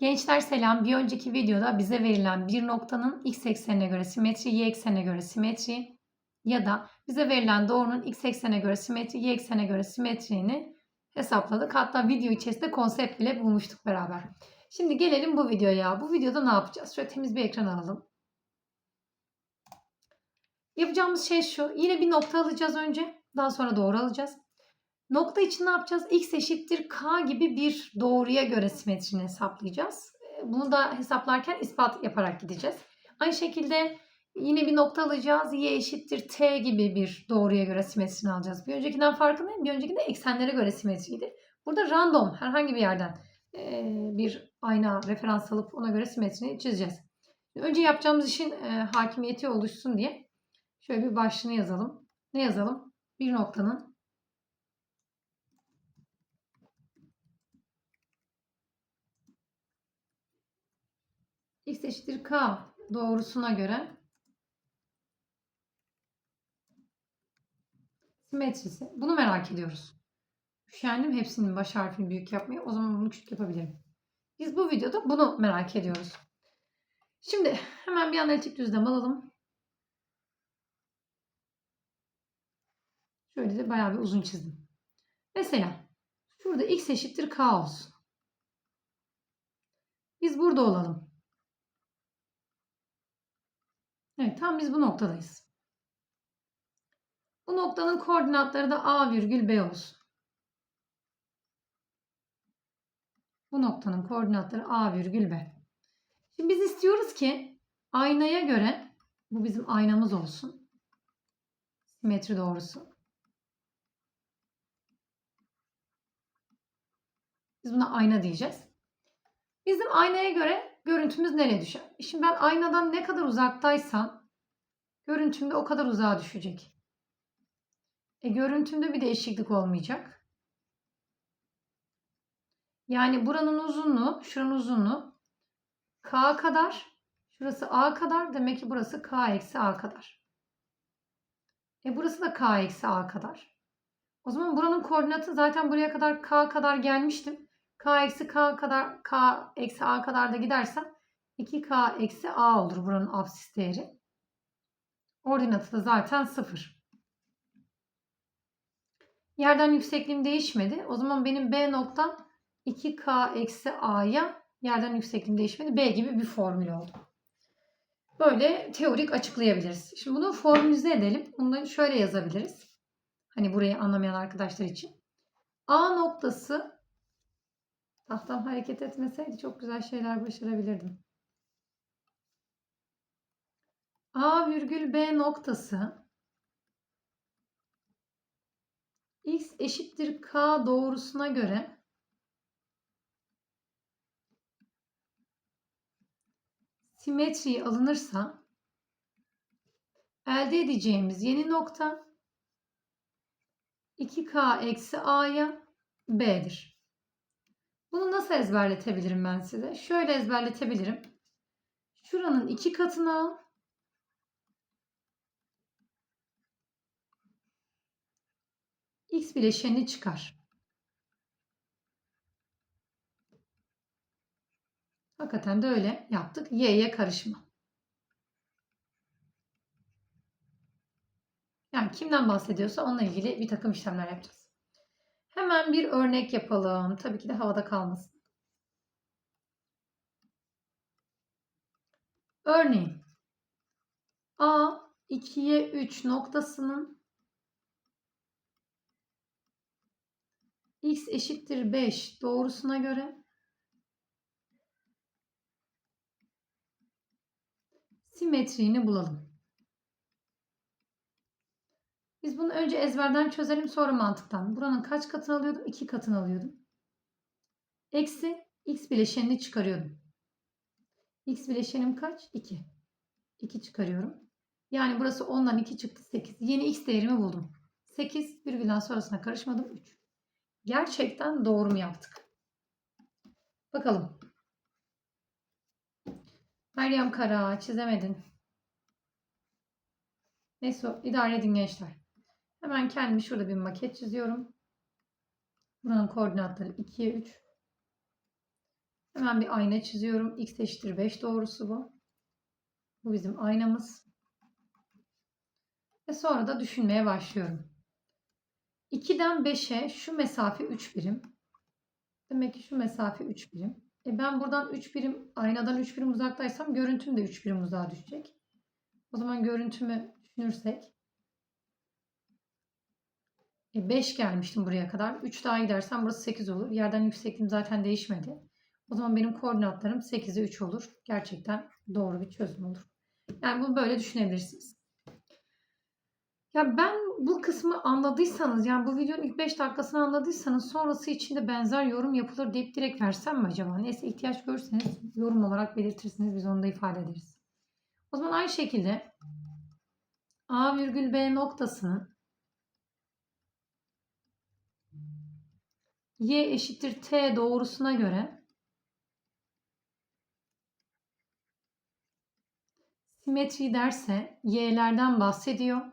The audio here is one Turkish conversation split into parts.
Gençler selam. Bir önceki videoda bize verilen bir noktanın x eksenine göre simetri, y eksenine göre simetri ya da bize verilen doğrunun x eksenine göre simetri, y eksenine göre simetriğini hesapladık. Hatta video içerisinde konsept bile bulmuştuk beraber. Şimdi gelelim bu videoya. Bu videoda ne yapacağız? Şöyle temiz bir ekran alalım. Yapacağımız şey şu. Yine bir nokta alacağız önce. Daha sonra doğru alacağız. Nokta için ne yapacağız? X eşittir K gibi bir doğruya göre simetrini hesaplayacağız. Bunu da hesaplarken ispat yaparak gideceğiz. Aynı şekilde yine bir nokta alacağız. Y eşittir T gibi bir doğruya göre simetrini alacağız. Bir öncekinden farkı ne? Bir öncekinde eksenlere göre simetriydi. Burada random herhangi bir yerden bir ayna referans alıp ona göre simetrini çizeceğiz. Önce yapacağımız işin hakimiyeti oluşsun diye şöyle bir başlığını yazalım. Ne yazalım? Bir noktanın x eşittir k doğrusuna göre simetrisi. Bunu merak ediyoruz. Üşendim hepsinin baş harfini büyük yapmaya. O zaman bunu küçük yapabilirim. Biz bu videoda bunu merak ediyoruz. Şimdi hemen bir analitik düzlem alalım. Şöyle de bayağı bir uzun çizdim. Mesela şurada x eşittir k olsun. Biz burada olalım. Evet tam biz bu noktadayız. Bu noktanın koordinatları da a virgül b olsun. Bu noktanın koordinatları a virgül b. Şimdi biz istiyoruz ki aynaya göre bu bizim aynamız olsun. Simetri doğrusu. Biz buna ayna diyeceğiz. Bizim aynaya göre görüntümüz nereye düşer? Şimdi ben aynadan ne kadar uzaktaysam görüntümde o kadar uzağa düşecek. E görüntümde bir değişiklik olmayacak. Yani buranın uzunluğu, şuranın uzunluğu k kadar, şurası a kadar. Demek ki burası k eksi a kadar. E burası da k eksi a kadar. O zaman buranın koordinatı zaten buraya kadar k kadar gelmiştim k eksi k kadar k eksi a kadar da gidersem 2k eksi a olur buranın absis değeri. Ordinatı da zaten 0. Yerden yüksekliğim değişmedi. O zaman benim B noktam 2k eksi a'ya yerden yüksekliğim değişmedi. B gibi bir formül oldu. Böyle teorik açıklayabiliriz. Şimdi bunu formülize edelim. Bunu şöyle yazabiliriz. Hani burayı anlamayan arkadaşlar için. A noktası Tahtam hareket etmeseydi çok güzel şeyler başarabilirdim. A virgül B noktası x eşittir k doğrusuna göre simetri alınırsa elde edeceğimiz yeni nokta 2k eksi a'ya b'dir. Bunu nasıl ezberletebilirim ben size? Şöyle ezberletebilirim. Şuranın iki katını al. X bileşenini çıkar. Hakikaten de öyle yaptık. Y'ye karışma. Yani kimden bahsediyorsa onunla ilgili bir takım işlemler yapacağız. Hemen bir örnek yapalım. Tabii ki de havada kalmasın. Örneğin A 2'ye 3 noktasının x eşittir 5 doğrusuna göre simetriğini bulalım. Biz bunu önce ezberden çözelim sonra mantıktan. Buranın kaç katını alıyordum? 2 katını alıyordum. Eksi x bileşenini çıkarıyordum. x bileşenim kaç? 2. 2 çıkarıyorum. Yani burası 10'dan 2 çıktı 8. Yeni x değerimi buldum. 8 virgülden sonrasına karışmadım 3. Gerçekten doğru mu yaptık? Bakalım. Meryem Kara çizemedin. Neyse idare edin gençler. Hemen kendimi şurada bir maket çiziyorum. Buranın koordinatları 2'ye 3. Hemen bir ayna çiziyorum. X eşittir 5 doğrusu bu. Bu bizim aynamız. Ve sonra da düşünmeye başlıyorum. 2'den 5'e şu mesafe 3 birim. Demek ki şu mesafe 3 birim. E ben buradan 3 birim, aynadan 3 birim uzaktaysam görüntüm de 3 birim uzağa düşecek. O zaman görüntümü düşünürsek e 5 gelmiştim buraya kadar. 3 daha gidersem burası 8 olur. Yerden yüksekliğim zaten değişmedi. O zaman benim koordinatlarım 8'e 3 olur. Gerçekten doğru bir çözüm olur. Yani bunu böyle düşünebilirsiniz. Ya ben bu kısmı anladıysanız yani bu videonun ilk 5 dakikasını anladıysanız sonrası için de benzer yorum yapılır deyip direkt versem mi acaba? Neyse ihtiyaç görürseniz yorum olarak belirtirsiniz biz onu da ifade ederiz. O zaman aynı şekilde A virgül B noktasının Y eşittir T doğrusuna göre simetri derse y'lerden bahsediyor.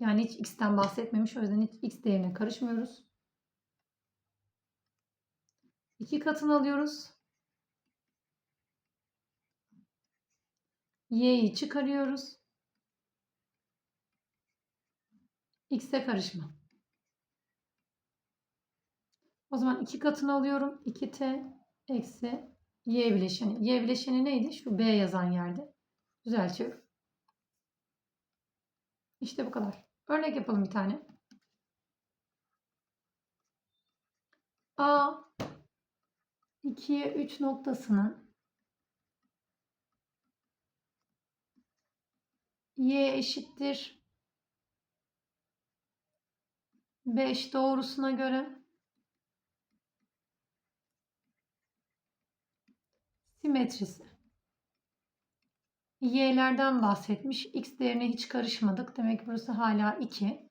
Yani hiç x'ten bahsetmemiş. O yüzden hiç x değerine karışmıyoruz. İki katını alıyoruz. y'yi çıkarıyoruz. x'e karışma. O zaman iki katını alıyorum. 2t eksi y bileşeni. Y bileşeni neydi? Şu b yazan yerde. Düzeltiyorum. İşte bu kadar. Örnek yapalım bir tane. A 2'ye 3 noktasının y eşittir 5 doğrusuna göre simetrisi. Y'lerden bahsetmiş. X değerine hiç karışmadık. Demek ki burası hala 2.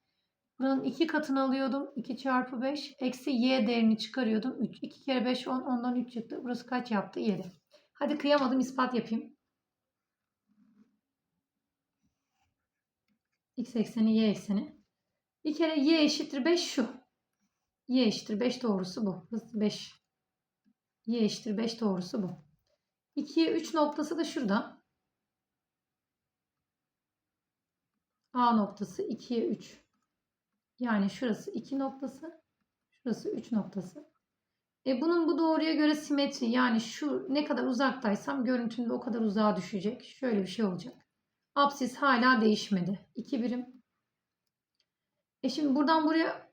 Buranın 2 katını alıyordum. 2 çarpı 5. Eksi Y değerini çıkarıyordum. 3. 2 kere 5 10. Ondan 3 çıktı. Burası kaç yaptı? 7. Hadi kıyamadım. ispat yapayım. X ekseni Y ekseni. Bir kere Y eşittir 5 şu. Y eşittir 5 doğrusu bu. Burası 5. Y eşittir 5 doğrusu bu. 2'ye 3 noktası da şurada. A noktası 2'ye 3. Yani şurası 2 noktası. Şurası 3 noktası. E bunun bu doğruya göre simetri yani şu ne kadar uzaktaysam görüntünde o kadar uzağa düşecek. Şöyle bir şey olacak. Apsis hala değişmedi. 2 birim. E şimdi buradan buraya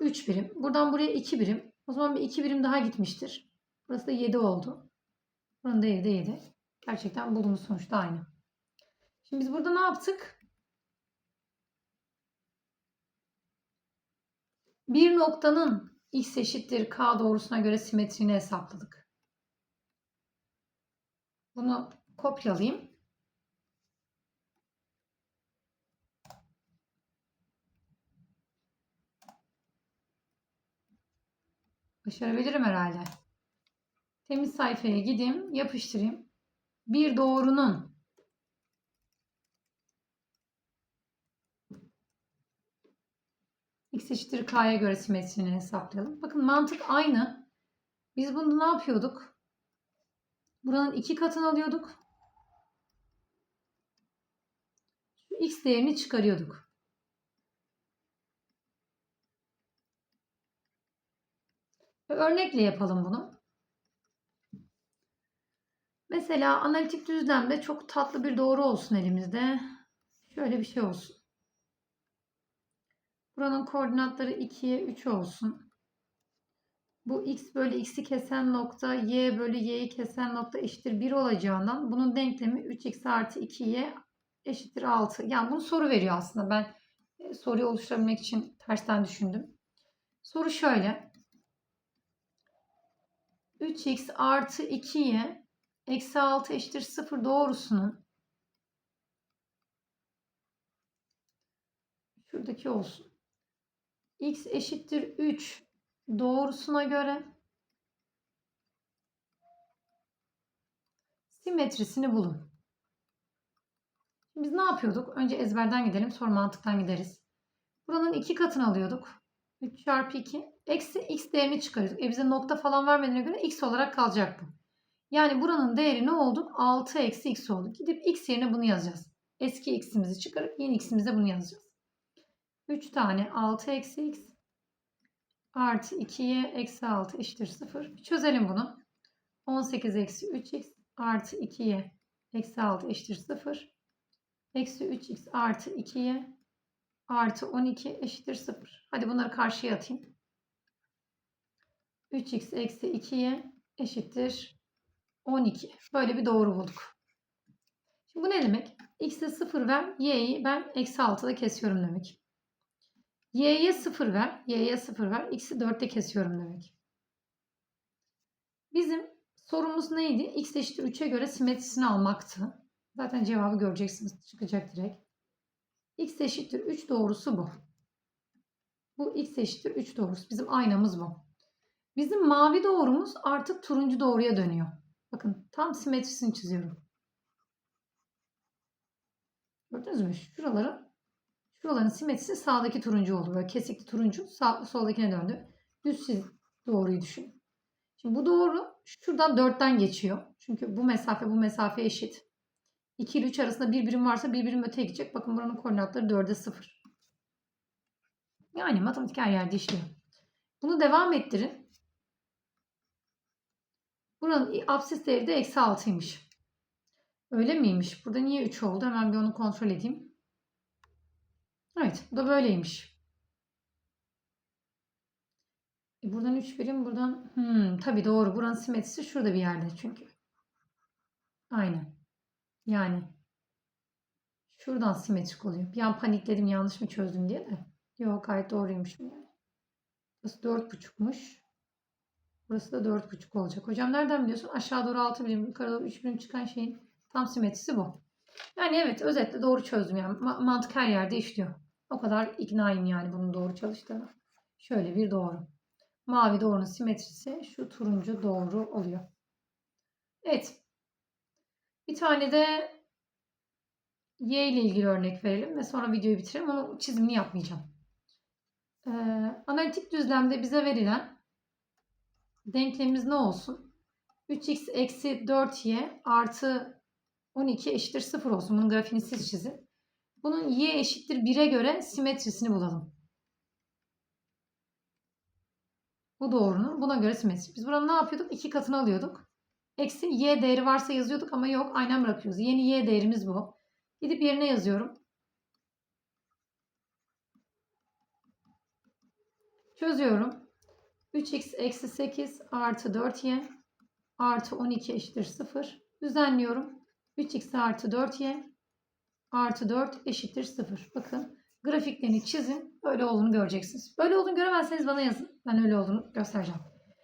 3 birim. Buradan buraya 2 birim. O zaman bir 2 birim daha gitmiştir. Burası da 7 oldu. Buranın değeri de 7. Gerçekten bulduğumuz sonuç da aynı. Şimdi biz burada ne yaptık? Bir noktanın x eşittir k doğrusuna göre simetrini hesapladık. Bunu kopyalayayım. Başarabilirim herhalde. Temiz sayfaya gideyim, yapıştırayım. Bir doğrunun x eşittir k'ya göre simetrisini hesaplayalım. Bakın mantık aynı. Biz bunu ne yapıyorduk? Buranın iki katını alıyorduk. Şu x değerini çıkarıyorduk. Örnekle yapalım bunu. Mesela analitik düzlemde çok tatlı bir doğru olsun elimizde. Şöyle bir şey olsun. Buranın koordinatları 2'ye 3 olsun. Bu x bölü x'i kesen nokta y bölü y'yi kesen nokta eşittir 1 olacağından bunun denklemi 3x artı 2y eşittir 6. Yani bunu soru veriyor aslında. Ben e, soruyu oluşturabilmek için tersten düşündüm. Soru şöyle. 3x artı 2y eksi 6 eşittir 0 doğrusunun şuradaki olsun x eşittir 3 doğrusuna göre simetrisini bulun. Biz ne yapıyorduk? Önce ezberden gidelim sonra mantıktan gideriz. Buranın iki katını alıyorduk. 3 çarpı 2. Eksi x değerini çıkarıyoruz. E bize nokta falan vermediğine göre x olarak kalacak bu. Yani buranın değeri ne oldu? 6 eksi x oldu. Gidip x yerine bunu yazacağız. Eski x'imizi çıkarıp yeni x'imize bunu yazacağız. 3 tane 6 eksi x artı 2y eksi 6 eşittir 0. Çözelim bunu. 18 eksi 3x artı 2y eksi 6 eşittir 0. Eksi 3x artı 2y artı 12 eşittir 0. Hadi bunları karşıya atayım. 3x eksi 2y eşittir 12. Böyle bir doğru bulduk. Şimdi bu ne demek? x'e 0 ver, y'yi ben eksi 6'da kesiyorum demek. Y'ye 0 ver, y'ye 0 ver, x'i 4'te kesiyorum demek. Bizim sorumuz neydi? x eşittir 3'e göre simetrisini almaktı. Zaten cevabı göreceksiniz. Çıkacak direkt. x eşittir 3 doğrusu bu. Bu x eşittir 3 doğrusu. Bizim aynamız bu. Bizim mavi doğrumuz artık turuncu doğruya dönüyor. Bakın tam simetrisini çiziyorum. Gördünüz mü? Şuraların şuraların simetrisi sağdaki turuncu oldu. Böyle kesikli turuncu sağ, soldakine döndü. Düz çiz doğruyu düşün. Şimdi bu doğru şuradan 4'ten geçiyor. Çünkü bu mesafe bu mesafe eşit. 2 ile 3 arasında bir birim varsa bir birim öteye gidecek. Bakın buranın koordinatları 4'e 0. Yani matematik her yerde işliyor. Bunu devam ettirin. Buranın absis değeri de eksi 6'ymış. Öyle miymiş? Burada niye 3 oldu? Hemen bir onu kontrol edeyim. Evet. Bu da böyleymiş. E buradan 3 birim. Buradan hmm, tabii doğru. Buranın simetrisi şurada bir yerde çünkü. Aynen. Yani şuradan simetrik oluyor. Bir an panikledim yanlış mı çözdüm diye de. Yok gayet doğruymuş. Burası 4,5'muş. Burası da 4,5 olacak. Hocam nereden biliyorsun? Aşağı doğru 6 birim, yukarı doğru 3 birim çıkan şeyin tam simetrisi bu. Yani evet özetle doğru çözdüm yani. Ma- mantık her yerde işliyor. O kadar iknayım yani bunun doğru çalıştığına. Şöyle bir doğru. Mavi doğrunun simetrisi şu turuncu doğru oluyor. Evet. Bir tane de y ile ilgili örnek verelim ve sonra videoyu bitirelim. Onun çizimini yapmayacağım. Ee, analitik düzlemde bize verilen denklemimiz ne olsun? 3x eksi 4y artı 12 eşittir 0 olsun. Bunun grafiğini siz çizin. Bunun y eşittir 1'e göre simetrisini bulalım. Bu doğrunun buna göre simetrisi. Biz buranın ne yapıyorduk? 2 katını alıyorduk. Eksi y değeri varsa yazıyorduk ama yok aynen bırakıyoruz. Yeni y değerimiz bu. Gidip yerine yazıyorum. Çözüyorum. 3x eksi 8 artı 4y artı 12 eşittir 0. Düzenliyorum. 3x artı 4y artı 4 eşittir 0. Bakın grafiklerini çizin. Böyle olduğunu göreceksiniz. Böyle olduğunu göremezseniz bana yazın. Ben öyle olduğunu göstereceğim.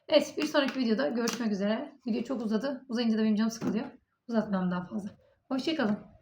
Evet bir sonraki videoda görüşmek üzere. Video çok uzadı. Uzayınca da benim canım sıkılıyor. Uzatmam daha fazla. Hoşçakalın.